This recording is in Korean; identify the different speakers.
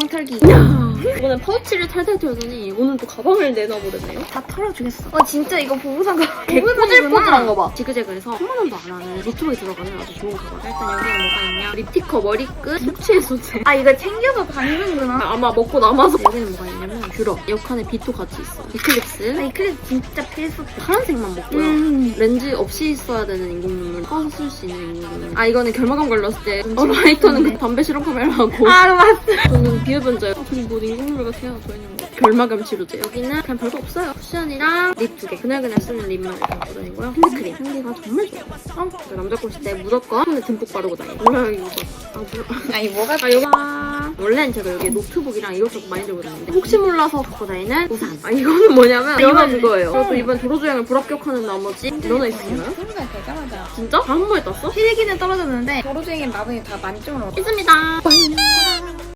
Speaker 1: 방털기.
Speaker 2: 이번엔 파우치를 탈탈 털더니 오늘 또 가방을 내놔버렸네요.
Speaker 1: 다 털어주겠어. 어 진짜 이거 보고 산 거.
Speaker 2: 개 꼬질꼬질한.
Speaker 1: 거
Speaker 2: 봐. 지그재그해서 3만원도 안 하는 노트북에 들어가는 아주 좋은 가방. 일단 여기에 뭐가 있냐. 립티커 머리끝, 숙취 소재.
Speaker 1: 아 이거 챙겨서 다니는구나.
Speaker 2: 아마 먹고 남아서 여기는 뭐가 있냐면 뷰러 옆칸에 빛도 같이 있어 이클립스
Speaker 1: 아, 이 클립 진짜 필수.
Speaker 2: 파란색만 먹고요
Speaker 1: 음.
Speaker 2: 렌즈 없이 써야 되는 인공눈물 꺼서 쓸 수 있는 인공눈물 아 이거는 결막암 걸렸을 때 어, 라이터는 그 담배 실험 카메라하고
Speaker 1: 아 맞어.
Speaker 2: 아, 그리고 뭐 인공눈물 같아요 저희는 뭐 결막암 치료제 여기는 그냥 별거 없어요 쿠션이랑 립 두 개 그날 그날 쓰는 립만 이렇게 갖고 다니고요 핸드크림 향기가 정말 좋아요 어? 저 남자 꼬실 때 무조건 손에 듬뿍 바르고 다녀요 뭐야 이거 아 뭐야
Speaker 1: 아니 뭐가
Speaker 2: 아, 요거 원래는 제가 여기 노트북이랑 이것저것 많이 들고 다니는데 혹시 몰라서 갖고 다니는 우산. 아 이거는 뭐냐면 이건. 그리고 또 이번 도로주행을 불합격하는 나머지 면허 있으시나요?
Speaker 1: 생각 되자마자
Speaker 2: 진짜? 다한 번에 땄어?
Speaker 1: 필기는 떨어졌는데 도로주행엔 나중에 다 만점으로.
Speaker 2: 있습니다.